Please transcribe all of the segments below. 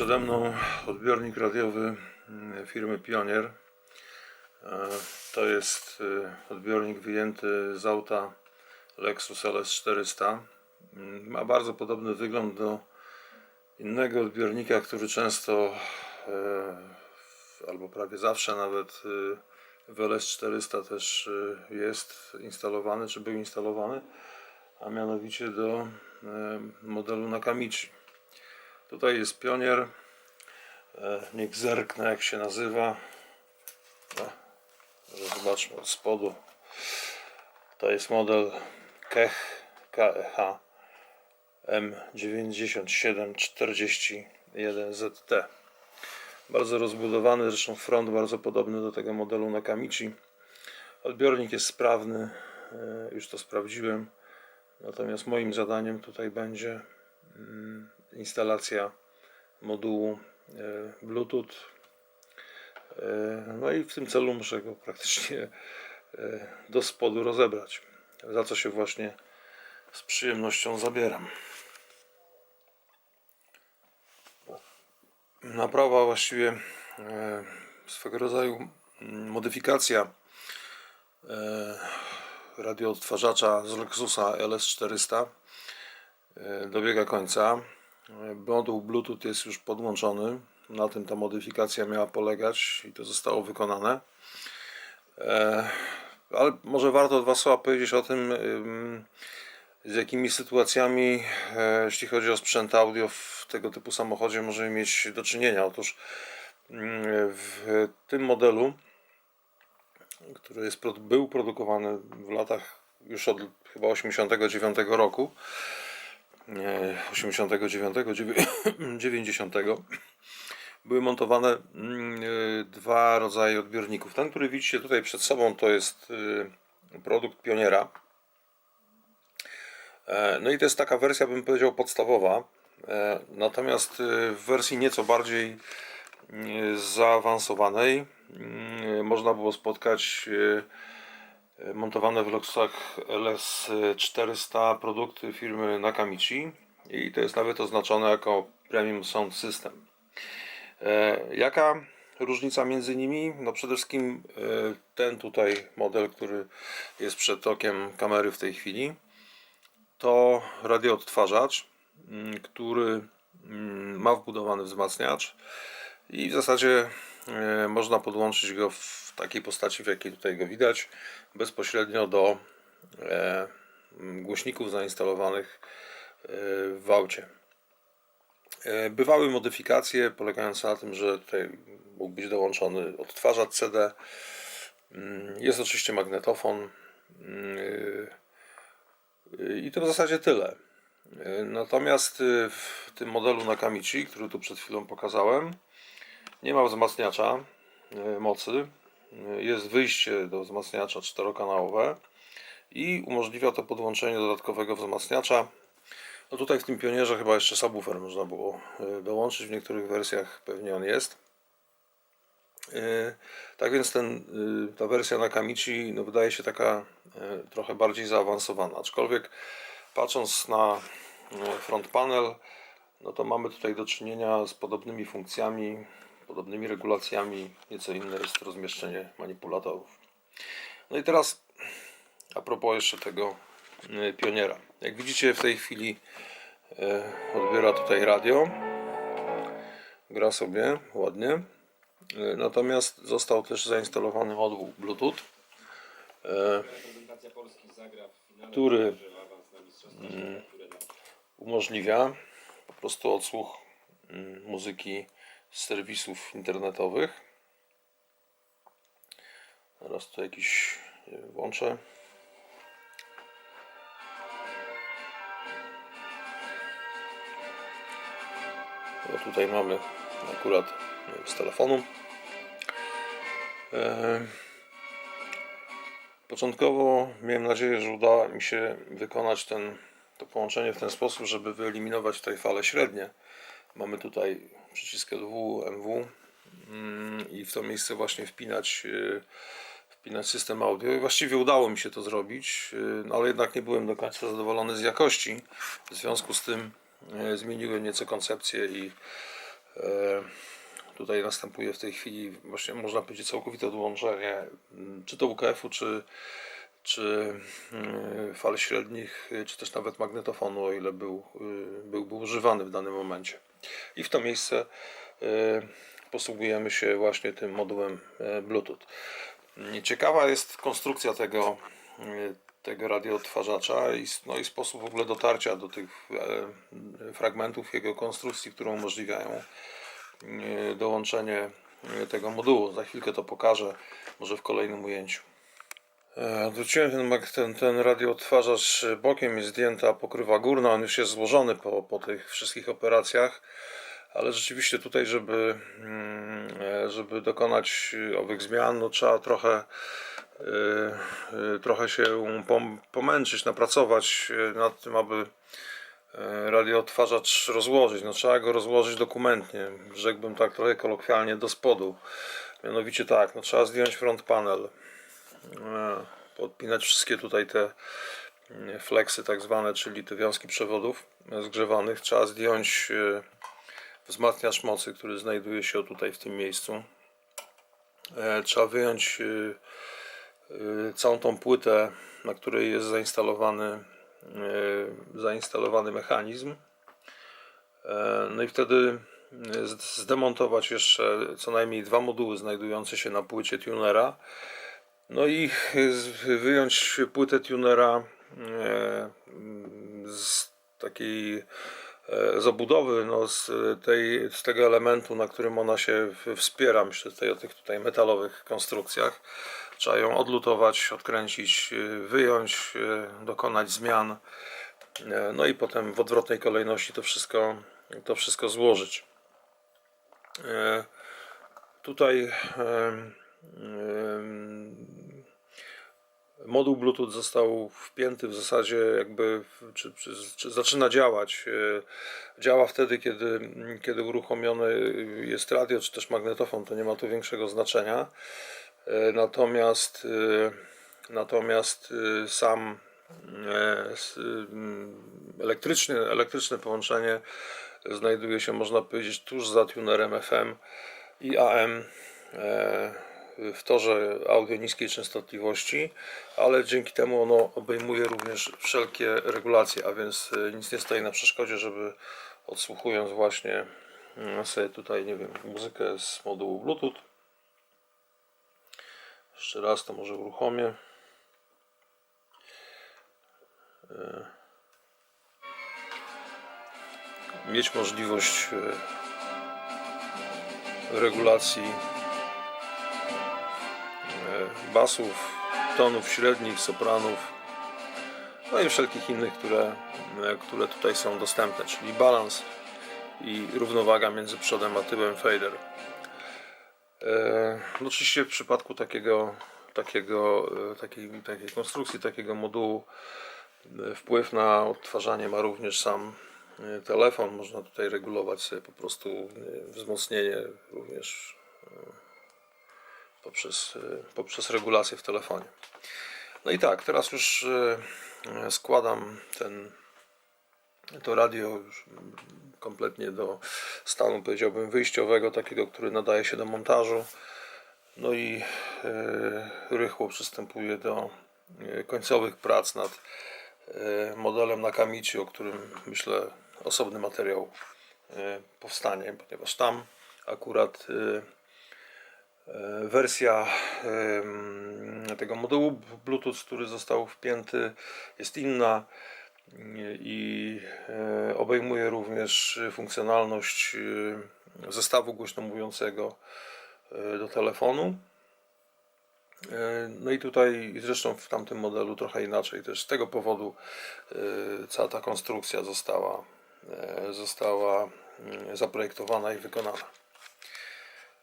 przede mną odbiornik radiowy mm, firmy Pionier. E, To jest e, odbiornik wyjęty z auta Lexus LS400. Mm, Ma bardzo podobny wygląd do innego odbiornika, który często e, albo prawie zawsze nawet e, w LS400 też e, jest instalowany, czy był instalowany, a mianowicie do e, modelu Nakamichi. Tutaj jest pionier. E, Niech zerknę jak się nazywa. Może zobaczmy od spodu. To jest model KEH KEH M9741ZT. Bardzo rozbudowany, zresztą front bardzo podobny do tego modelu Nakamichi. Odbiornik jest sprawny, e, już to sprawdziłem. Natomiast moim zadaniem tutaj będzie instalacja modułu e, Bluetooth. E, No i w tym celu muszę go praktycznie e, do spodu rozebrać, za co się właśnie z przyjemnością zabieram. Naprawa właściwie swego rodzaju mm, modyfikacja radioodtwarzacza z Lexusa LS400 e, dobiega końca. Moduł Bluetooth jest już podłączony. Na tym ta modyfikacja miała polegać i to zostało wykonane. E, Ale może warto dwa słowa powiedzieć o tym, ym, z jakimi sytuacjami, e, jeśli chodzi o sprzęt audio w tego typu samochodzie, możemy mieć do czynienia. Otóż w tym modelu, który jest, był produkowany w latach już od chyba 89 roku, 89, dziewię- 90 były montowane mm, y, dwa rodzaje odbiorników. Ten, który widzicie tutaj przed sobą, to jest y, produkt Pioniera. E, No i to jest taka wersja, bym powiedział, podstawowa. E, Natomiast w wersji nieco bardziej zaawansowanej y, można było spotkać montowane w Lexusach LS400 produkty firmy Nakamichi i to jest nawet oznaczone jako Premium Sound System. E, Jaka różnica między nimi? No przede wszystkim e, ten tutaj model, który jest przed okiem kamery w tej chwili, to radioodtwarzacz, mm, który mm, ma wbudowany wzmacniacz i w zasadzie można podłączyć go w takiej postaci, w jakiej tutaj go widać, bezpośrednio do e, głośników zainstalowanych e, w aucie. E, Bywały modyfikacje polegające na tym, że tutaj mógł być dołączony odtwarzacz CD. Mm, Jest oczywiście magnetofon. Mm, I to w zasadzie tyle. E, Natomiast w tym modelu Nakamichi, który tu przed chwilą pokazałem, nie ma wzmacniacza e, mocy. E, Jest wyjście do wzmacniacza czterokanałowe i umożliwia to podłączenie dodatkowego wzmacniacza no tutaj w tym pionierze chyba jeszcze subwoofer można było e, dołączyć, w niektórych wersjach pewnie on jest. Tak więc ten, ta wersja Nakamichi no wydaje się taka trochę bardziej zaawansowana, aczkolwiek patrząc na front panel, no to mamy tutaj do czynienia z podobnymi funkcjami, podobnymi regulacjami, nieco inne jest rozmieszczenie manipulatorów. No i teraz a propos jeszcze tego y, pioniera. Jak widzicie w tej chwili e, odbiera tutaj radio. Gra sobie ładnie. E, Natomiast został też zainstalowany moduł Bluetooth. Który, umożliwia po prostu odsłuch muzyki serwisów internetowych. Teraz tu jakiś włączę. No tutaj mamy akurat z telefonu. E, Początkowo miałem nadzieję, że uda mi się wykonać ten, to połączenie w ten sposób, żeby wyeliminować tutaj fale średnie. Mamy tutaj przycisk LW, MW mm, i w to miejsce właśnie wpinać, e, wpinać system audio. I właściwie udało mi się to zrobić, e, no ale jednak nie byłem do końca zadowolony z jakości. W związku z tym e, zmieniłem nieco koncepcję i E, Tutaj następuje w tej chwili właśnie można powiedzieć całkowite odłączenie m, czy to UKF-u, czy, czy y, fal średnich, y, czy też nawet magnetofonu, o ile był, y, byłby używany w danym momencie. I w to miejsce y, posługujemy się właśnie tym modułem e, Bluetooth. Ciekawa jest konstrukcja tego, y, tego radioodtwarzacza i, no i sposób w ogóle dotarcia do tych fragmentów jego konstrukcji, które umożliwiają dołączenie tego modułu. Za chwilkę to pokażę, może w kolejnym ujęciu. E, Odwróciłem ten, mag- ten, ten radioodtwarzacz bokiem, jest zdjęta pokrywa górna, on już jest złożony po, po tych wszystkich operacjach, ale rzeczywiście tutaj, żeby, mm, e, żeby dokonać e, owych zmian, no trzeba trochę, e, e, trochę się pom- pomęczyć, napracować e, nad tym, aby e, radioodtwarzacz rozłożyć. No, trzeba go rozłożyć dokumentnie, rzekłbym tak trochę kolokwialnie do spodu. Mianowicie tak, no, trzeba zdjąć front panel, e, podpinać wszystkie tutaj te mm, fleksy tak zwane, czyli te wiązki przewodów e, zgrzewanych. Trzeba zdjąć e, wzmacniacz mocy, który znajduje się tutaj w tym miejscu. E, Trzeba wyjąć całą tą płytę, na której jest zainstalowany, zainstalowany mechanizm. No i wtedy zdemontować jeszcze co najmniej dwa moduły znajdujące się na płycie tunera. No i z- wyjąć płytę tunera e, z takiej e, zabudowy, no z, tej, z tego elementu, na którym ona się wspiera, myślę tutaj o tych tutaj metalowych konstrukcjach. Trzeba ją odlutować, odkręcić, e, wyjąć, e, dokonać zmian. E, No i potem w odwrotnej kolejności to wszystko, to wszystko złożyć. E, Tutaj moduł Bluetooth został wpięty w zasadzie jakby, czy, czy, czy zaczyna działać. E, Działa wtedy, kiedy, kiedy uruchomiony jest radio, czy też magnetofon, to nie ma tu większego znaczenia. E, Natomiast, e, natomiast sam elektryczny, elektryczne połączenie znajduje się, można powiedzieć, tuż za tunerem FM i AM w torze audio niskiej częstotliwości, ale dzięki temu ono obejmuje również wszelkie regulacje, a więc e, nic nie stoi na przeszkodzie, żeby odsłuchując właśnie mm, sobie tutaj, nie wiem, muzykę z modułu Bluetooth. Jeszcze raz to może uruchomię. E, Mieć możliwość e, regulacji basów, tonów średnich, sopranów, no i wszelkich innych, które, e, które tutaj są dostępne, czyli balans i równowaga między przodem a tyłem fader. E, no oczywiście w przypadku takiego, takiego, e, takiej, takiej konstrukcji, takiego modułu wpływ na odtwarzanie ma również sam telefon. Można tutaj regulować sobie po prostu wzmocnienie również poprzez, e, poprzez regulację w telefonie. No i tak, teraz już e, składam ten, to radio już kompletnie do stanu, powiedziałbym, wyjściowego, takiego, który nadaje się do montażu. No i rychło przystępuję do końcowych prac nad modelem Nakamichi, o którym myślę osobny materiał powstanie, ponieważ tam akurat wersja em, tego modułu Bluetooth, który został wpięty, jest inna i e, obejmuje również funkcjonalność e, zestawu głośno mówiącego e, do telefonu. E, No i tutaj zresztą w tamtym modelu trochę inaczej też z tego powodu e, cała ta konstrukcja została, e, została zaprojektowana i wykonana.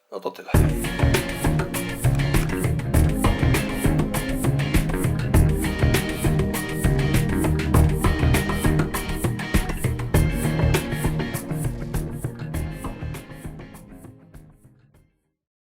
No to tyle.